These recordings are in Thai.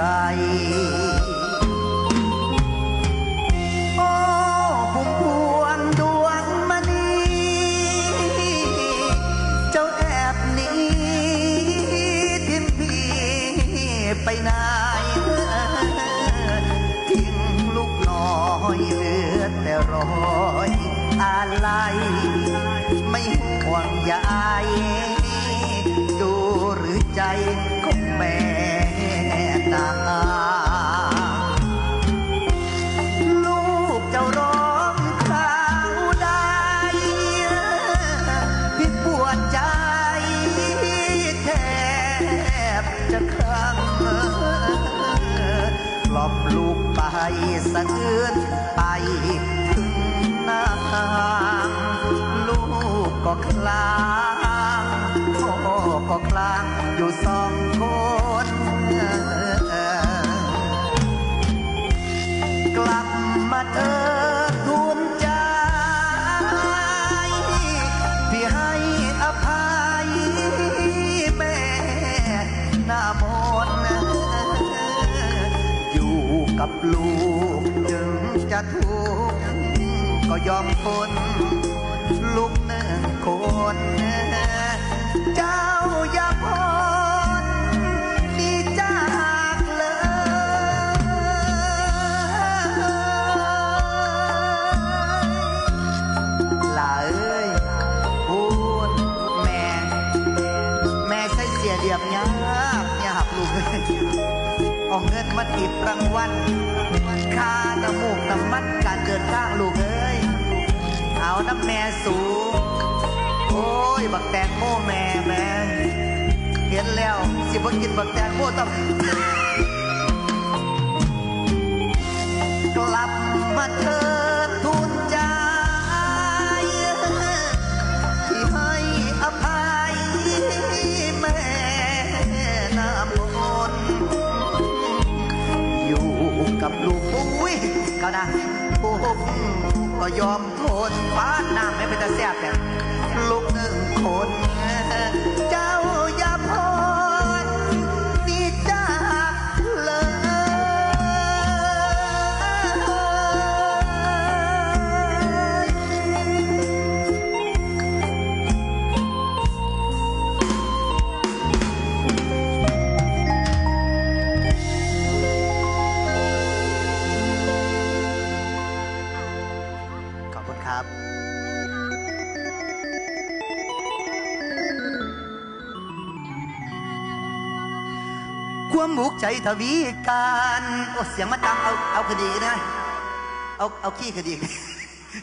รโอ้พุ่มพวงดวงมณีเจ้าแอบหนีทิ้งพี่ไปไหนทิ้งลูกน้อยเหลือแต่รอยอะไรไม่ห่วงใยดูหรือใจ สะเทือนไปถึงหน้าลูกก็คลางพ่อก็คลางอยู่สอง กับลูกถึงจะทุกข์ก็ยอมทนลูกหนึ่งคน เจ้าอย่าพอ ของเงินมาติดรางวัลค่าน้ำมูกตะมัดการเดินทางลูกเอ้ย เอาน้ำแม่สูง โอ้ย บักแตงโมแม่แม่เห็นแล้ว สิบ่กินบักแตงโมต้องกลับมาเธอ กับลูกอุ้ยก็นะปุ๊บก็ยอมทนฟ้าน้ำไม่เป็นตาแซ่บเนี่ยลูกหนึ่งคนเจ้า ความบุกใจทวีการโอ้เสียงมาตามเอาเอาคดีนะเอาเอาขี้คดี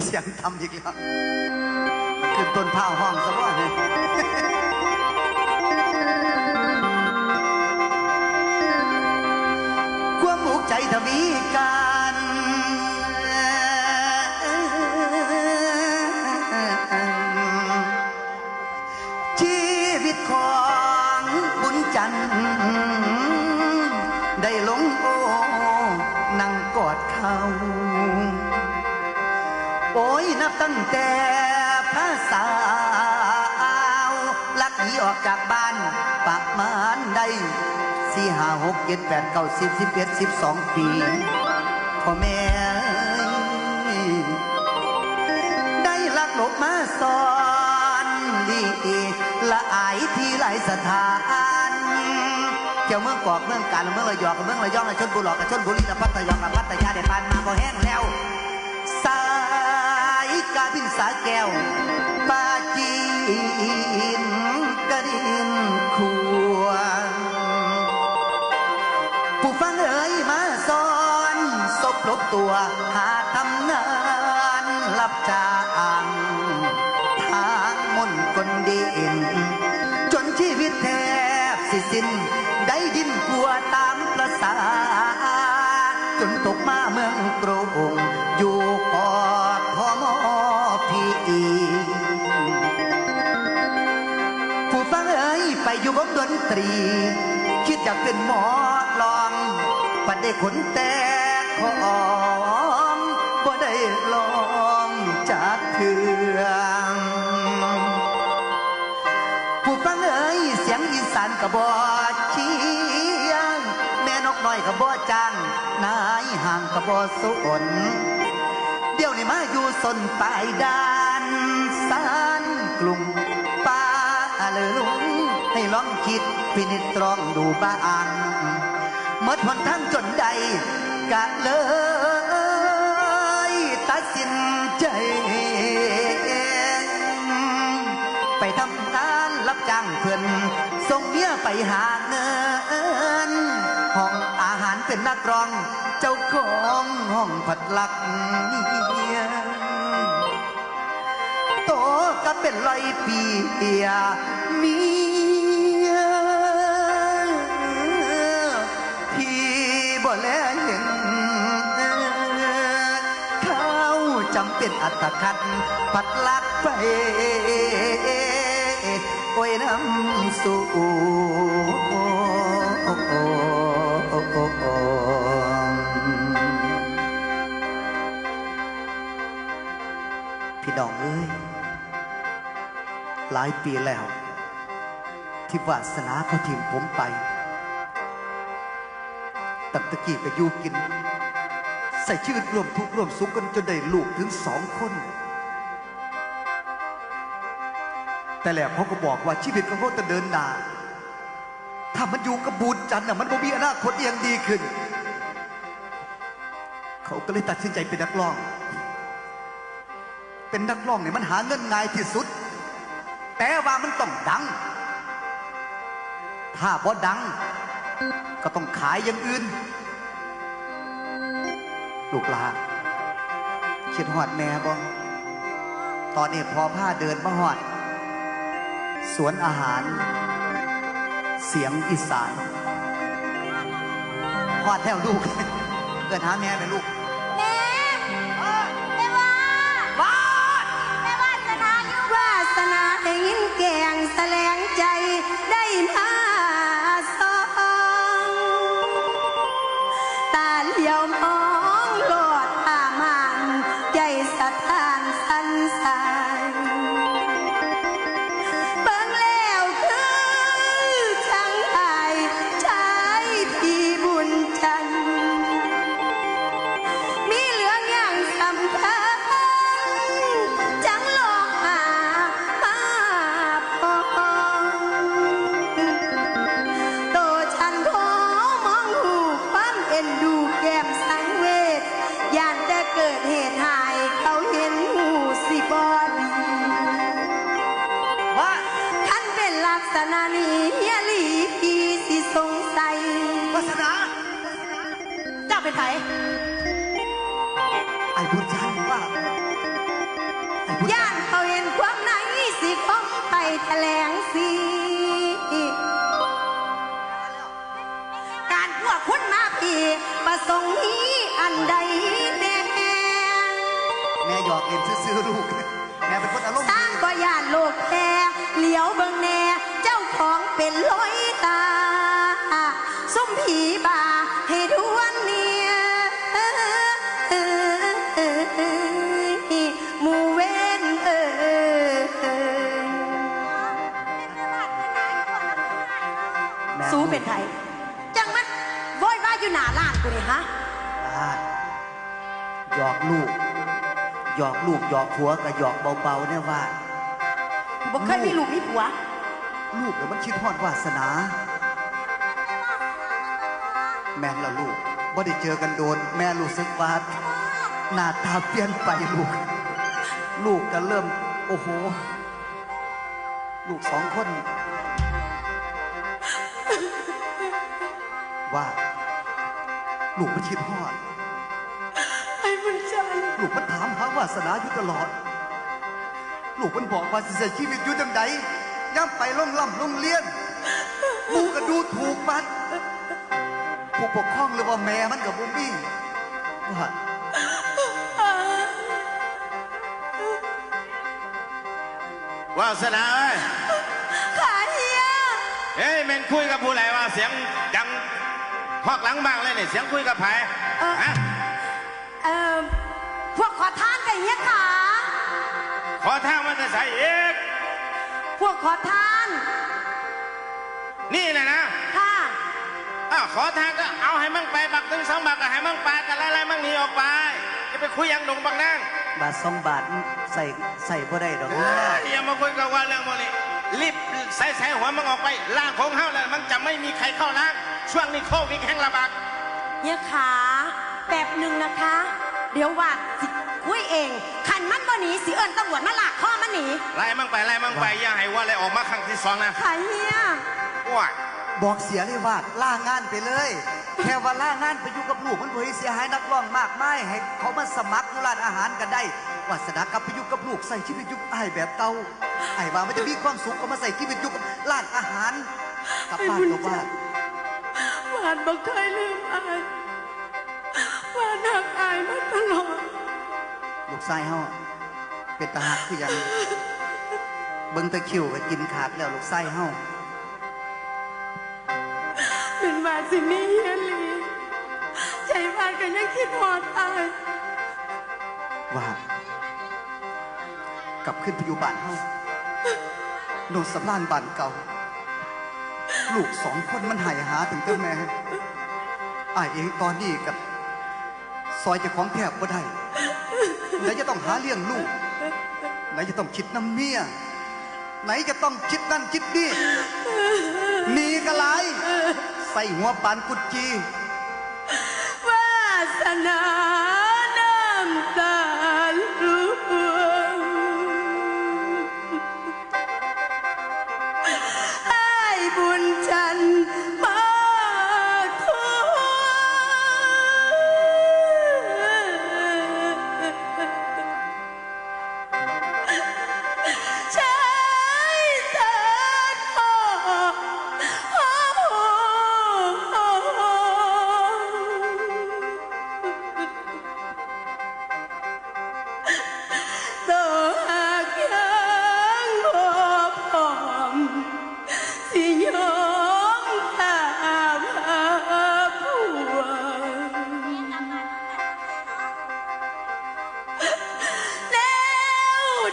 เสียงทำอีกแล้วขึ้นต้นผ้าห้องซะว่าเนี่ยความบุกใจทวีการ โอ้ยนับตั้งแต่พระสาวลักหนีออกจากบ้านประมาณได้สี่ห้าหกเจ็ดแปดเก้าสิบสิบเอ็ดสิบสองปีพ่อแม่ได้ลักหลบมาสอนดีละอายที่หลสถาน เกี่ยวเมืองกอกเมืองกาญเมืองระยองกับเมืองระยองและชนบุรีกับชนบุรีและพัทยากับพัทยาได้ผ่านมาพอแห้งแล้ว สายกาบินสาแก้วปาจีนกระดินควงผู้ฟังเอ๋ยมาสอนศพลบตัวหาทำงานรับจ้างทางมนต์คนดินจนชีวิตแทบสิสิ้น ได้ดินกลัวตามประสาจนตกมาเมืองกรุงอยู่กอดพ่อมอพี่ผู้ฟังเอ๋ยไปอยู่วงดนตรี คิดอยากเป็นหมอลองปัดได้ขนแต่ของบ่ได้ลองเถืองผู้ฟังเอ๋ยเสียงอีสานกระบอ เชียง แม่นกน้อยกระบอจังนายห่างกระบอสนเดี๋ยวนี้มาอยู่สนปลายดานสานกลุ่มป้าเลยลุงให้ลองคิดพินิจตรองดูบ้างเมื่อทนทั้งจนใดกะเลยตัดสินใจไปทำงานรับจ้างเพื่อน เมียไปหาเงิน ห้องอาหารเป็นนักร้อง เจ้าของห้องผัดหลักเมียโตก็เป็นร้อยปีเมียที่บ่แลเห็นเขาจำเป็นอัตคัดพัดลักไป โอ้ยน้ำสู่พี่น้องเอ้ย หลายปีแล้ว ที่วาสนาเขาทิ้งผมไปตั้งตะกี้ก็อยู่กิน ใส่ชีวิตร่วมทุกข์ร่วมสุขกันจนได้ลูกถึงสองคน แต่แล้วเขาก็บอกว่าชีวิตของเขาจะเดินหนาถ้ามันอยู่กับบูญจันทร์น่ะมันบ่มีอนาคตเอียงดีขึ้น เขาก็เลยตัดสินใจเป็นนักร้อง เป็นนักร้องเนี่ยมันหาเงินง่ายที่สุด แต่ว่ามันต้องดัง ถ้าบ่ดัง ก็ต้องขายอย่างอื่น ลูกหลานคิดหอดแม่บ่ตอนนี้พอผ้าเดินมาหอด สวนอาหาร เสียงอีสานหอดแถวลูก เกิดหาแม่ไปลูก การพวกคุณมาพี่ประสงค์นี้อันใดแน่แม่หยอกเล่นซื่อๆลูก แม่เป็นคนอารมณ์สร้างก็ย่านโล หยอกลูกหยอกผัวกับหยอกเบาๆเนี่ยว่า บอกเคยมีลูกมีผัว ลูกเดี๋ยวมันคิดฮอดวาสนา แม่นละลูกบ่ได้เจอกันโดน แม่รู้สึกว่าหน้าตาเปลี่ยนไปลูก ลูกก็เริ่ม โอ้โห ลูกสองคน ว่า ลูกมันคิดฮอด วาสนาอยู่ตลอด ลูกมันบอกว่าสิใช้ชีวิตอยู่จังใดย่ำไปล่องล่ำล่องเลี้ยนหมูก็ดูถูกมันผู้ปกครองหรือว่าแม่มันกับบุมี่ว่าวาสนาเอ้ยขาเฮียเฮ้ยแมันคุยกับผู้ใดว่าเสียงดังพอกหลังบ้างเลยเนี่ยเสียงคุยกับไผฮะ เอ่อพวกขอทานกับเฮียขาโขอทางมันจะใส่เอกพวกขอทาน นี่แหละนะค่ะอ้าวขอทางก็เอาให้มั่งไปบักถึงสองบักก็ให้มั่งไปกันไล่ๆมั่งหนีออกไปจะไปคุยอยังดงบักนั่งบาทสองบาทใส่ใส่บ่ได้ดอกเอ้ยอย่ามาคุยกับว่าเรื่องโมนี่รีบใส่ใส่หัวมันออกไปล่างของเฮาแล้วมันจะไม่มีใครเข้าล้าง ช่วงนี้โควิดแห่งระบาดเฮียขาแบบหนึ่งนะคะ เดี๋ยวว่า สิคุยเอง ขันมันบ่หนีสิเอิญตำรวจมาลากข้อมันหนีไล่มั่งไปไล่มั่งไปอย่าให้ว่าอะไรออกมาครั้งที่สองนะค่ะเฮียว้าบอกเสียเลยว่าล่างานไปเลย แค่ว่าล่างานไปอยู่กับลูกมันบ่ให้เสียหายนักร้องมากมายให้เขามาสมัครอยู่ร้านอาหารกันได้วาสนากลับไปอยู่กับลูกใส่ชีวิตอยู่อ้ายแบบเก่าไอ้ายว่ามันจะมีความสุขก็มาใส่ชีวิตอยู่กับร้านอาหารกลับบ้านกับบ้านหวานบ่เคยลืมอายหวานหักอายมาตลอด ลูกชายเฮาเป็นตาหักคือหยังเบิ่งแตะคิวก็กินขาดแล้วลูกชายเฮาเป็นว่าสินี่เฮียหลีใจหวานก็ยังคิดหอดอายว่ากลับขึ้นไปอยู่บ้านเฮาโนนสำรานบ้านเก่า ลูกสองคนมันหายหาถึงเจ้าแม่อายเองตอนนี้กับซอยเจะของแทบก็ได้ ไหนจะต้องหาเลี้ยงลูก ไหนจะต้องคิดน้ำเมีย ไหนจะต้องคิดนั่นคิดนี่หนีกระไรใส่หัวปานกุดจีวาสนา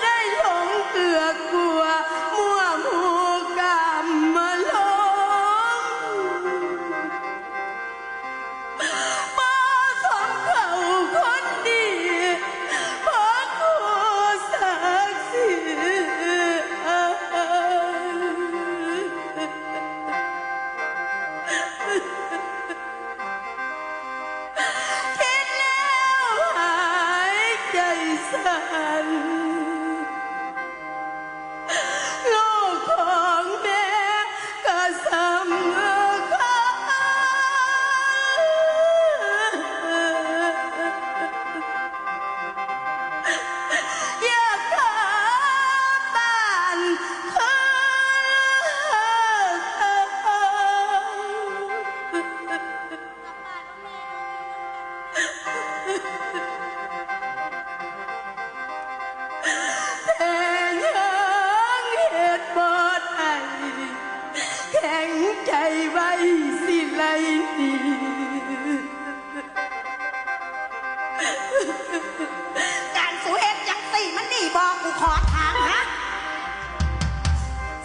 แล้วไการสูเฮ็ดจังสี่มันดีบอกกูขอถามฮะ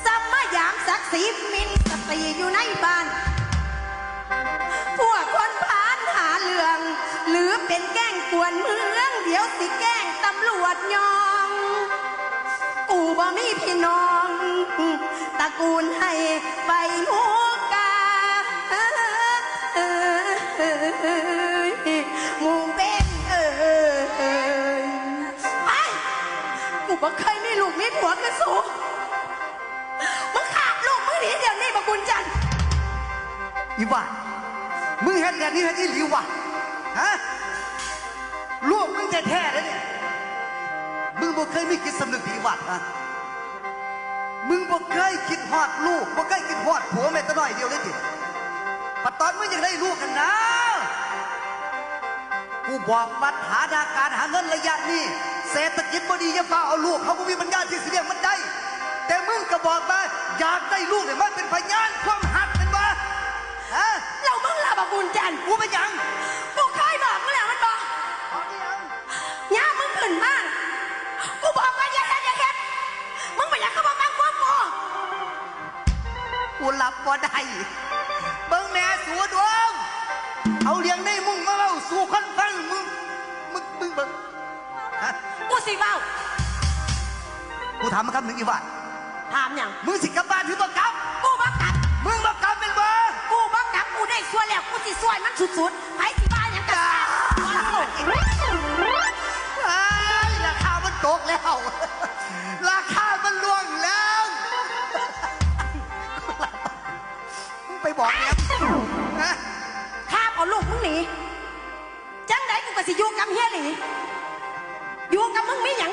ซัมมายามศักดิ์ศรีมินสตรีอยู่ในบ้าน พวกคนพานหาเรื่อง หรือเป็นแกล้งกวนเมือง เดี๋ยวสิแกล้งตำรวจยอง กูบ่มีพี่น้อง ตระกูลให้ใบหมู บ่เคยมีลูกมีผัวกระสูมึงขาดลูกมึงหนีเดี๋ยวนี้บักบุญจันอีว่ามึงเห็นแบบนี้เห็นอีหลีวะฮะลูกมึงแท้ๆเลยเนี่ยมึงบ่เคยมีคิดสำนึกดีวัดฮะมึงบ่เคยคิดฮอดลูกบ่เคยคิดฮอดผัวแม่ตะน้อยเดียวเลยดิปัดตอนมึงยังได้ลูกกันนะ กูบอกปัญหาทางการหาเงินระยะนี้ เศรษฐกิจบ่ดีจะฟ้าเอาลูกเขาก็มีปัญญาที่สิเลี้ยงมันได้ แต่มึงก็บอกมาอยากได้ลูกเนี่ยมันเป็นพยานความหักเป็นบ่ฮะเรามึงลาบกุญจันกูไป็หยังกูเคยบอกมึงแล้วมันบอกเนี่ยมึงขึ้นมานกูบอกว่าอย่าเฮ็ดอย่าเฮ็มึงไปยากก็บอกมาควบกูกูรับพอได้เบิ่งแม่สัวดวงเอาเลี้ยงได้มุ่งมาเล่าสู่คน สิเว้ากูถามมาคำหนึ่งอีว่าถามหยังมึงสิกลับบ้านหรือบ่กลับ กูบ่กลับ มึงบ่กลับเป็นบ่กูบ่กลับกูได้ส่วนแล้วกูสิส่วนมันสุดๆไผสิบ้าหยังกันไอ้ายราคามันตกแล้ว ราคามันล่วงแล้วมึงไปบอกเนี่ยนะข้าบเอาลูกมึงหนีจังไดกูก็สิอยู่กับเฮียหลี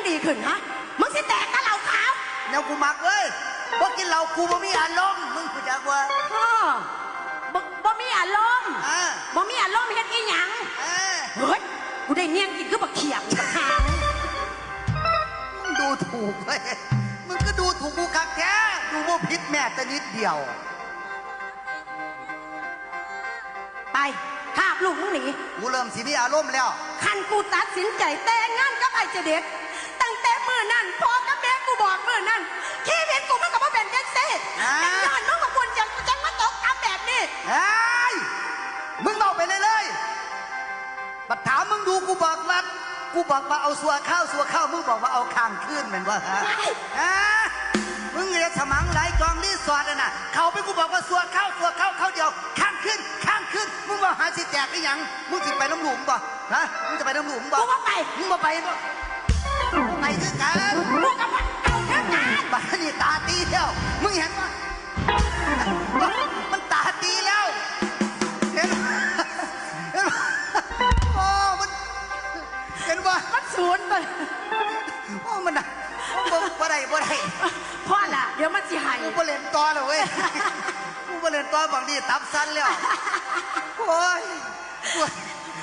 ดีขึ้นฮะ มึงสิแตกกับเหล่าขาวแนวกูมักเลยบ่กินเหล้ากูบ่มีอารมณ์มึงกูจักว่าอ้อบ่บ่มีอารมณ์อ่า บ่มีอารมณ์เฮ็ดอีหยังอ่าเฮ้ยกูได้เนียงกินคือบักเขียบบักหางมึงดูถูกเลยมึงก็ดูถูกกูคักแท้ดูบ่ผิดแม่แต่นิดเดียว ไปคาบลูกมึงหนี กูเริ่มสิมีอารมณ์แล้ว คันกูตัดสินใจแต่งงานกับไอ้เจเด็ดตั้งแต่มื้อ นั้นพ่อกับแม่กูบอกมื้อนั้นชีวิตกูมันก็บ่เป็นจังซี่อ่า จังย้อนมึงกับคนจังจังมาตกอับแบบนี้เฮ้ยมึงเบาไปเลยเลยบัดถามมึงดูกูบอกว่ากูบอกว่าเอาสัวข้าวสัวข้าวมึงบอกว่าเอาข้างขึ้นเหมือนว่าฮะฮะมึงเรียนสมังไหลจองรีสอร์ทน่ะนะเขาไปกูบอกว่าสัวข้าวสัวข้าวข้าวเดียวข้างขึ้นข้างขึ้นมึงว่าหาสิแจกได้ยังมึงสิไปน้ำหลุมบ่ฮะมึงจะไปน้ำหลุมบ่กูบ่ไปมึงบ่ไปบ่ ไปคือกันกูกับมันเอาเท่ากันบ้านนี่ตาตีแล้วมึงเห็นปะมันตาตีแล้วเห็นปะเห็นปะโอ้มันเห็นปะมันศูนย์เลยโอ้มันน่ะบ่บ่ได้บ่ได้พ่อล่ะเดี๋ยวมันสิหายกูบ่เล่นต่อแล้วเว้ยกูบ่เล่นต่อบางทีตับสั้นแล้วโอ้ยโอ้ย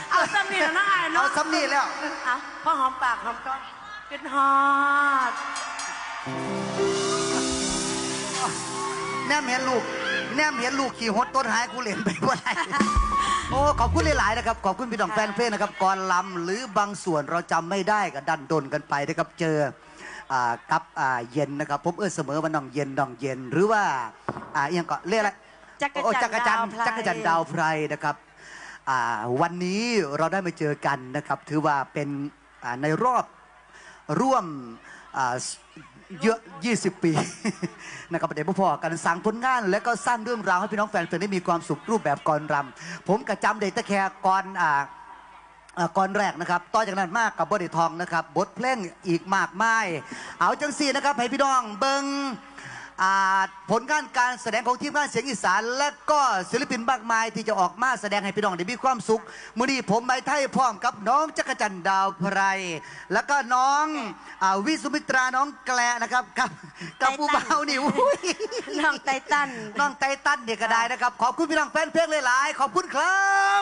เอาซ้ำนี่แล้วน้องอายเนาะเอาซ้ำนี่แล้วเอาพ่อหอมปากหอมก้อน เป็นฮอดแนมเห็นลูก แนมเห็นลูกขี่หดต้นหายกูเล่นไปบ่ได้โอ้ขอบคุณหลายๆนะครับ ขอบคุณพี่น้องแฟนเพลงนะครับก่อนลำหรือบางส่วนเราจำไม่ได้ก็ดันดนกันไปนะครับเจออ่ากับอ่าเย็นนะครับผมเออเสมอว่าน้องเย็นน้องเย็นหรือว่าอ่าเอียงก็เรียกอะไร จักรโอ้จัจันกรทร์จันทดาวร์ไพร จักรจันทร์ดาวไพรนะครับอ่าวันนี้เราได้มาเจอกันนะครับ ถือว่าเป็นอ่าในรอบ ร่วมเยอะ 20 ปีนะครับประเด็นพ่อกันสั่งผลงาน และก็สร้างเรื่องราวให้พี่น้องแฟนเพลงได้มีความสุขรูปแบบกรรำผมกระจำเด็กตะแคร์ก่อนอ่าอ่าก่อนแรกนะครับ ต่อจากนั้นมากกับบททองนะครับ บทเพลงอีกมากมาย เอาจังสีนะครับให้พี่น้องเบิง อ่าผลงานการแสดงของทีมงานเสียงอีสาน และก็ศิลปินมากมายที่จะออกมาแสดงให้พี่น้องได้มีความสุขมื้อนี้ผมใบไทยพร้อมกับน้องจักรจันทร์ดาวไพรแล้วก็น้องอาวิสุมิตราน้องแกลนะครับกับกับผู้เบานี่อุ้ยน้องไตตัน น้องไตตันเนี่ยก็ได้นะครับ ขอบคุณพี่น้องแฟนเพลงหลายๆขอบคุณครับ